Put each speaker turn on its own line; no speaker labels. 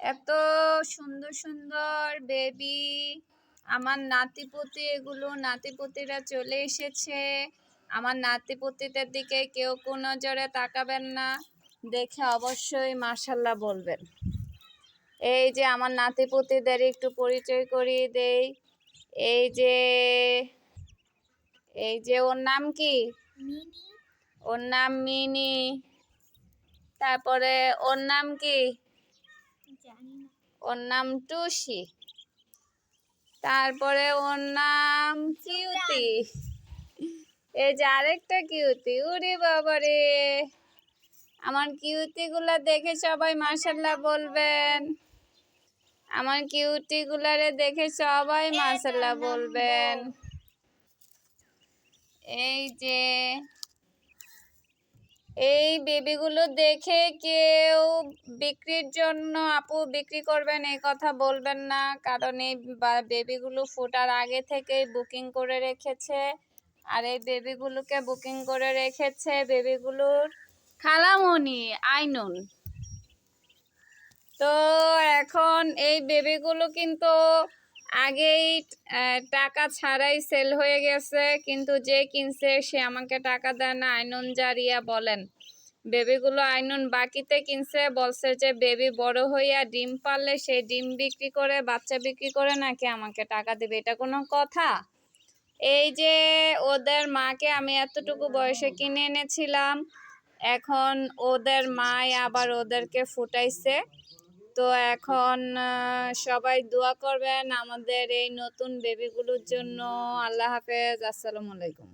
এত সুন্দর সুন্দর বেবি আমার নাতিপতি এগুলো নাতিপতিরা চলে এসেছে। আমার নাতিপুতিদের দিকে কেউ কোনো নজরে তাকাবেন না। দেখে অবশ্যই মার্শাল্লাহ বলবেন। এই যে আমার নাতিপতিদের একটু পরিচয় করিয়ে দেই। এই যে এই যে ওর নাম কি? ওর নাম মিনি। তারপরে ওর নাম কি? ওর নাম টুসি। তারপরে ওর নাম কিউতি। এই যে আরেকটা কিউতি উরে বাবারে। আমার কিউতি গুলা দেখে সবাই মার্শাল্লাহ বলবেন। আমার কিউটি গুলারে দেখে সবাই মার্শাল্লাহ বলবেন। এই যে এই বেবিগুলো দেখে কেউ বিক্রির জন্য, আপু, বিক্রি করবেন, এই কথা বলবেন না। কারণ এই বেবিগুলো ফোটার আগে থেকেই বুকিং করে রেখেছে। আর এই বেবিগুলোকে বুকিং করে রেখেছে বেবিগুলোর খালামণি, আইনুন। তো এখন এই বেবিগুলো কিন্তু আগেই টাকা ছাড়াই সেল হয়ে গেছে, কিন্তু যে কিনছে সে আমাকে টাকা দেয় না, আইনুন জারিয়া বলেন। বেবিগুলো আইনুন বাকিতে কিনছে, বলছে যে বেবি বড় হইয়া ডিম পারলে সেই ডিম বিক্রি করে, বাচ্চা বিক্রি করে নাকি আমাকে টাকা দেবে? এটা কোনো কথা? এই যে ওদের মাকে আমি এতটুকু বয়সে কিনে এনেছিলাম, এখন ওদের মাই আবার ওদেরকে ফুটাইছে। তো এখন সবাই দোয়া করবেন আমাদের এই নতুন বেবিগুলোর জন্য। আল্লাহ হাফেজ আসসালামু আলাইকুম।